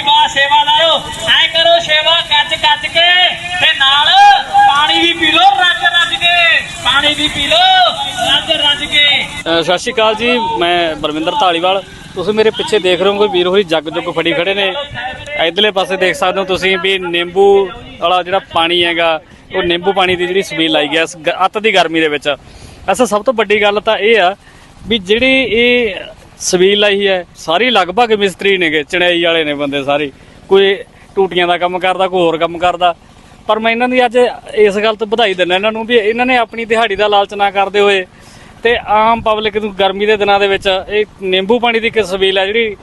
ਵੀ ਵਾਹ ਸੇਵਾਦਾਰੋ ਐ ਕਰੋ, ਸੇਵਾ ਕੱਜ ਕੱਜ ਕੇ ਤੇ ਨਾਲ ਪਾਣੀ ਵੀ ਪੀ ਲਓ, ਰੱਜ ਰੱਜ ਕੇ। ਪਾਣੀ ਵੀ ਪੀ ਲਓ, ਰੱਜ ਰੱਜ ਕੇ। ਸਤਿ ਸ਼੍ਰੀ ਅਕਾਲ ਜੀ, ਮੈਂ ਬਰਵਿੰਦਰ ਢਾਲੀਵਾਲ ਤੁਸੀਂ ਮੇਰੇ ਪਿੱਛੇ ਦੇਖ ਰਹੇ ਹੋ ਕੋਈ ਵੀਰ ਹੋਰੀ ਜੱਗ ਜੁਗ ਫੜੀ ਖੜੇ ਨੇ। ਇਧਰਲੇ ਪਾਸੇ ਦੇਖ ਸਕਦੇ ਹੋ ਤੁਸੀਂ ਵੀ ਨਿੰਬੂ ਵਾਲਾ ਜਿਹੜਾ ਪਾਣੀ ਹੈਗਾ, ਉਹ ਨਿੰਬੂ ਪਾਣੀ ਦੀ ਜਿਹੜੀ ਸਬੀਲ ਲਾਈ ਗਿਆ ਅੱਤ ਦੀ ਗਰਮੀ ਦੇ ਵਿੱਚ। ਅਸਾਂ ਸਭ ਤੋਂ ਵੱਡੀ ਗੱਲ ਤਾਂ ਇਹ ਆ ਵੀ ਜਿਹੜੀ ਇਹ ਸਵੀਲ ਲਾਈ ਹੈ। ਸਾਰੀ ਲਗਭਗ ਮਿਸਤਰੀ ਨੇਗੇ, ਚਣਾਈ ਵਾਲੇ ਨੇ ਬੰਦੇ ਸਾਰੇ। ਕੋਈ ਟੂਟੀਆਂ ਦਾ ਕੰਮ ਕਰਦਾ, ਕੋਈ ਹੋਰ ਕੰਮ ਕਰਦਾ। ਪਰ ਮੈਂ ਇਹਨਾਂ ਦੀ ਅੱਜ ਇਸ ਗੱਲ ਤੋਂ ਵਧਾਈ ਦਿੰਦਾ ਇਹਨਾਂ ਨੂੰ ਵੀ ਇਹਨਾਂ ਨੇ ਆਪਣੀ ਦਿਹਾੜੀ ਦਾ ਲਾਲਚ ਨਾ ਕਰਦੇ ਹੋਏ ਤੇ ਆਮ ਪਬਲਿਕ ਨੂੰ ਗਰਮੀ ਦੇ ਦਿਨਾਂ ਦੇ ਵਿੱਚ ਇਹ ਨਿੰਬੂ ਪਾਣੀ ਦੀ ਇੱਕ ਸਬੀਲ ਹੈ ਜਿਹੜੀ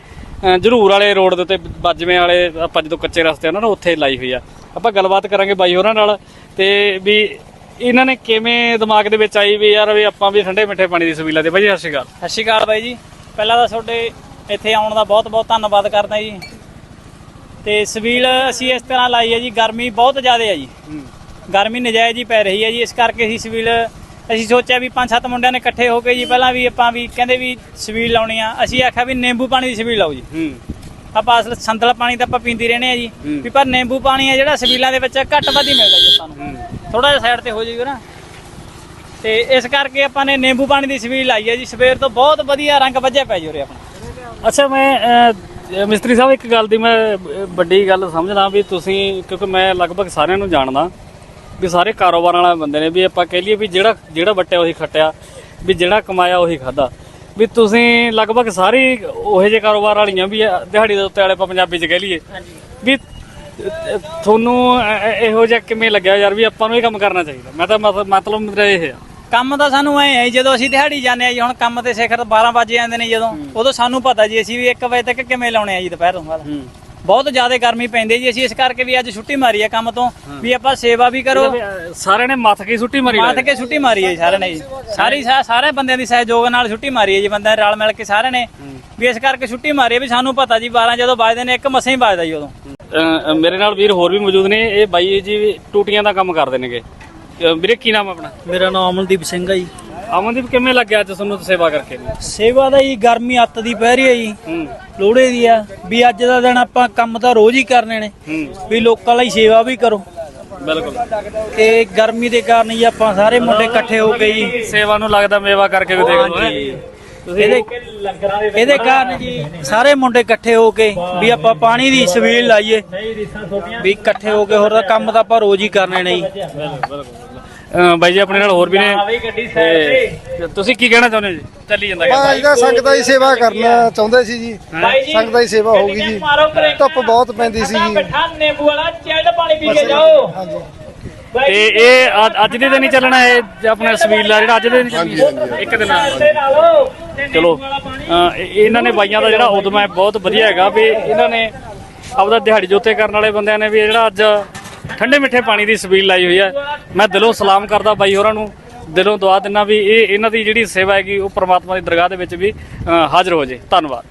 ਜਰੂਰ ਵਾਲੇ ਰੋਡ ਦੇ ਉੱਤੇ ਬਾਜਵੇਂ ਵਾਲੇ ਆਪਾਂ ਜਦੋਂ ਕੱਚੇ ਰਸਤੇ ਉਹਨਾਂ ਨੂੰ, ਉੱਥੇ ਲਾਈ ਹੋਈ ਆ। ਆਪਾਂ ਗੱਲਬਾਤ ਕਰਾਂਗੇ ਬਾਈ ਹੋਰਾਂ ਨਾਲ ਤੇ ਵੀ ਇਹਨਾਂ ਨੇ ਕਿਵੇਂ ਦਿਮਾਗ ਦੇ ਵਿੱਚ ਆਈ ਵੀ ਯਾਰ ਵੀ ਆਪਾਂ ਵੀ ਠੰਡੇ ਮਿੱਠੇ ਪਾਣੀ ਦੀ ਸਬੀਲਾ ਦੇ ਬਾਈ ਸਤਿ ਸ਼੍ਰੀ ਅਕਾਲ। ਸਤਿ ਸ਼੍ਰੀ ਅਕਾਲ ਬਾਈ ਜੀ। ਪਹਿਲਾਂ ਤਾਂ ਤੁਹਾਡੇ ਇੱਥੇ ਆਉਣ ਦਾ ਬਹੁਤ ਬਹੁਤ ਧੰਨਵਾਦ ਕਰਦਾ ਜੀ। ਤੇ ਸਵੀਲ ਅਸੀਂ ਇਸ ਤਰ੍ਹਾਂ ਲਾਈ ਹੈ ਜੀ ਗਰਮੀ ਬਹੁਤ ਜ਼ਿਆਦਾ ਹੈ ਜੀ। ਗਰਮੀ ਨਜਾਇਜ਼ ਹੀ ਪੈ ਰਹੀ ਹੈ ਜੀ ਇਸ ਕਰਕੇ ਅਸੀਂ ਸਵੀਲ ਅਸੀਂ ਸੋਚਿਆ ਵੀ ਪੰਜ ਸੱਤ ਮੁੰਡਿਆਂ ਨੇ ਇਕੱਠੇ ਹੋ ਕੇ ਜੀ ਪਹਿਲਾਂ ਵੀ ਆਪਾਂ ਵੀ ਕਹਿੰਦੇ ਵੀ ਸਵੀਲ ਲਾਉਣੀ ਆ ਅਸੀਂ ਆਖਿਆ ਵੀ ਨਿੰਬੂ ਪਾਣੀ ਦੀ ਸਵੀਲ ਲਾਓ ਜੀ। ਆਪਾਂ ਅਸਲ ਸੰਦਲ ਪਾਣੀ ਤਾਂ ਆਪਾਂ ਪੀਂਦੇ ਰਹਿੰਦੇ ਆ ਜੀ। ਵੀ ਪਰ ਨਿੰਬੂ ਪਾਣੀ ਹੈ ਜਿਹੜਾ ਸਵੀਲਾਂ ਦੇ ਵਿੱਚ ਘੱਟ ਵੱਧ ਹੀ ਮਿਲਦਾ ਜੀ ਆਪਾਂ ਨੂੰ। ਥੋੜਾ ਜਿਹਾ ਸਾਈਡ ਤੇ ਹੋ ਜਾਈਓ ਨਾ। ਤੇ ਇਸ ਕਰਕੇ ਆਪਾਂ ਨੇ ਨਿੰਬੂ ਪਾਣੀ ਦੀ ਸਵੀਲ ਲਾਈ ਹੈ ਜੀ। ਸਵੇਰ ਤੋਂ ਬਹੁਤ ਵਧੀਆ ਰੰਗ ਵੱਜਿਆ ਪੈ ਜੀ ਉਰੇ ਆਪਣਾ। ਅੱਛਾ ਮੈਂ ਮਿਸਤਰੀ ਸਾਹਿਬ ਇੱਕ ਗੱਲ ਦੀ ਮੈਂ ਵੱਡੀ ਗੱਲ ਸਮਝਦਾ ਵੀ ਤੁਸੀਂ ਕਿਉਂਕਿ ਮੈਂ ਲਗਭਗ ਸਾਰਿਆਂ ਨੂੰ ਜਾਣਦਾ ਵੀ ਸਾਰੇ ਕਾਰੋਬਾਰਾਂ ਵਾਲੇ ਬੰਦੇ ਨੇ ਵੀ ਆਪਾਂ ਕਹਿ ਲਈਏ ਵੀ ਜਿਹੜਾ ਜਿਹੜਾ ਵੱਟਿਆ ਉਹੀ ਖੱਟਿਆ ਵੀ ਜਿਹੜਾ ਕਮਾਇਆ ਉਹੀ ਖਾਦਾ ਵੀ ਤੁਸੀਂ ਲਗਭਗ ਸਾਰੇ ਉਹੇ ਜਿਹੇ ਕਾਰੋਬਾਰ ਵਾਲੀਆਂ ਵੀ ਦਿਹਾੜੀ ਦੇ ਉੱਤੇ ਵਾਲੇ ਆਪਾਂ ਪੰਜਾਬੀ ਚ ਕਹਿ ਲਈਏ। ਵੀ ਤੁਹਾਨੂੰ ਇਹੋ ਜਿਹਾ ਕਿਵੇਂ ਲੱਗਿਆ ਯਾਰ ਵੀ ਆਪਾਂ ਨੂੰ ਇਹ ਕੰਮ ਕਰਨਾ ਚਾਹੀਦਾ? ਮੈਂ ਤਾਂ ਮਤ- ਮਤਲਬ ਮੇਰਾ ਇਹ ਆ। ਕੰਮ ਤਾਂ ਸਾਨੂੰ ਐ ਹੈ ਜਦੋਂ ਅਸੀਂ ਦਿਹਾੜੀ ਜਾਂਦੇ ਆ ਜੀ ਹੁਣ ਕੰਮ ਤੇ ਸਿਖਰ 12 ਵਜੇ ਜਾਂਦੇ ਨੇ ਜਦੋਂ ਉਦੋਂ ਸਾਨੂੰ ਪਤਾ ਜੀ ਅਸੀਂ ਵੀ 1 ਵਜੇ ਤੱਕ ਕਿਵੇਂ ਲਾਉਣੇ ਆ ਜੀ ਦੁਪਹਿਰ ਤੋਂ ਬਾਅਦ ਬਹੁਤ ਜ਼ਿਆਦਾ ਗਰਮੀ ਪੈਂਦੀ ਜੀ ਅਸੀਂ ਇਸ ਕਰਕੇ ਵੀ ਅੱਜ ਛੁੱਟੀ ਮਾਰੀ ਆ ਕੰਮ ਤੋਂ ਵੀ ਆਪਾਂ ਸੇਵਾ ਵੀ ਕਰੋ। ਸਾਰਿਆਂ ਨੇ ਮੱਥ ਕੇ ਛੁੱਟੀ ਮਾਰੀ ਮਾਥ ਕੇ ਛੁੱਟੀ ਮਾਰੀ ਹੈ ਸਾਰਿਆਂ ਨੇ ਜੀ। ਸਾਰੀ ਸਾਰੇ ਬੰਦਿਆਂ ਦੀ ਸਹਿਯੋਗ ਨਾਲ ਛੁੱਟੀ ਮਾਰੀ ਹੈ ਜੀ ਬੰਦਿਆਂ ਨੇ ਰਲ ਮਿਲ ਕੇ ਸਾਰਿਆਂ ਨੇ। ਵੀ ਇਸ ਕਰਕੇ ਛੁੱਟੀ ਮਾਰੀ ਹੈ ਵੀ ਸਾਨੂੰ ਪਤਾ ਜੀ 12 ਜਦੋਂ ਵੱਜਦੇ ਨੇ ਇੱਕ ਮਸਾਂ ਹੀ ਵੱਜਦਾ ਜੀ ਉਦੋਂ। ਮੇਰੇ ਨਾਲ ਵੀਰ ਹੋਰ ਵੀ ਮੌਜੂਦ ਨੇ ਇਹ ਬਾਈ ਜੀ ਟੂਟੀਆਂ ਦਾ ਕੰਮ ਕਰਦੇ ਨੇਗੇ। ਵੀਰੇ ਕੀ ਨਾਮ ਆ ਆਪਣਾ? ਮੇਰਾ ਨਾਮ ਅਮਨਦੀਪ ਸਿੰਘ ਹੈ ਜੀ। ਅਮਨਦੀਪ ਕਿਵੇਂ ਲੱਗਿਆ ਅੱਜ ਤੁਹਾਨੂੰ ਸੇਵਾ ਕਰਕੇ? ਸੇਵਾ ਦਾ ਜੀ ਗਰਮੀ ਅੱਤ ਦੀ ਪੈ ਰਹੀ ਹੈ ਜੀ। ਹੂੰ। ਲੋੜੇ ਦੀ ਆ। ਵੀ ਅੱਜ ਦਾ ਦਿਨ ਆਪਾਂ ਕੰਮ ਤਾਂ ਰੋਜ਼ ਹੀ ਕਰਨੇ ਨੇ। ਹੂੰ। ਵੀ ਲੋਕਾਂ ਲਈ ਸੇਵਾ ਵੀ ਕਰੋ। ਬਿਲਕੁਲ। ਤੇ ਗਰਮੀ ਦੇ ਕਾਰਨ ਜੀ ਆਪਾਂ ਸਾਰੇ ਮੁੰਡੇ ਇਕੱਠੇ ਹੋ ਕੇ ਜੀ। ਸੇਵਾ ਨੂੰ ਲੱਗਦਾ ਮੇਵਾ ਕਰਕੇ ਵੀ ਦੇਖ ਲਓ ਹੈਂ। ਇਹਦੇ ਇਹਦੇ ਕਾਰਨ ਜੀ ਸਾਰੇ ਮੁੰਡੇ ਇਕੱਠੇ ਹੋ ਕੇ ਵੀ ਆਪਾਂ ਪਾਣੀ ਦੀ ਸਵੀਲ ਲਾਈਏ। ਵੀ ਇਕੱਠੇ ਹੋ ਕੇ ਹੋਰ ਤਾਂ ਕੰਮ ਤਾਂ ਆਪਾਂ ਰੋਜ਼ ਹੀ ਕਰਨੇ ਨੇ ਜੀ। ਅਹ, ਬਾਈ ਜੀ ਆਪਣੇ ਨਾਲ ਹੋਰ ਵੀ ਨੇ। ਤੇ ਤੁਸੀਂ ਕੀ ਕਹਿਣਾ ਚਾਹੁੰਦੇ ਹੋ ਜੀ? ਚੱਲੀ ਜਾਂਦਾ ਹਾਂ ਇਹਦਾ ਸੰਗਤਾਂ ਦੀ ਸੇਵਾ ਕਰਨਾ ਚਾਹੁੰਦੇ ਸੀ ਜੀ। ਸੰਗਤਾਂ ਦੀ ਸੇਵਾ ਹੋ ਗਈ ਜੀ। ਧੁੱਪ ਬਹੁਤ ਪੈਂਦੀ ਸੀ ਜੀ। ਮਿੱਠਾ ਨਿੰਬੂ ਵਾਲਾ ਚਿਲਡ ਪਾਣੀ ਪੀ ਕੇ ਜਾਓ। ਹਾਂਜੀ। ਤੇ ਇਹ ਅੱਜ- ਅੱਜ ਦੇ ਦਿਨ ਹੀ ਚੱਲਣਾ ਇਹ ਜਾਂ ਆਪਣਾ ਸਬੀਲ ਆ ਜਿਹੜਾ ਅੱਜ ਦੇ ਦਿਨ ਹੀ ਇੱਕ ਦਿਨ ਚਲੋ ਇਹ- ਇਹਨਾਂ ਨੇ ਬਾਈਆਂ ਦਾ ਜਿਹੜਾ ਉਦਮ ਹੈ ਬਹੁਤ ਵਧੀਆ ਹੈਗਾ ਵੀ ਇਹਨਾਂ ਨੇ ਆਪਦਾ ਦਿਹਾੜੀ ਜੋਤੇ ਕਰਨ ਵਾਲੇ ਬੰਦਿਆਂ ਨੇ ਵੀ ਜਿਹੜਾ ਅੱਜ ਠੰਡੇ ਮਿੱਠੇ ਪਾਣੀ ਦੀ ਸਬੀਲ ਲਾਈ ਹੋਈ ਹੈ। ਮੈਂ ਦਿਲੋਂ ਸਲਾਮ ਕਰਦਾ ਬਾਈ ਹੋਰਾਂ ਨੂੰ ਦਿਲੋਂ ਦੁਆ ਦਿੰਦਾ ਵੀ ਇਹ ਇਹਨਾਂ ਦੀ ਜਿਹੜੀ ਸੇਵਾ ਹੈਗੀ ਉਹ ਪ੍ਰਮਾਤਮਾ ਦੀ ਦਰਗਾਹ ਦੇ ਵਿੱਚ ਵੀ ਹਾਜ਼ਰ ਹੋ ਜੇ। ਧੰਨਵਾਦ।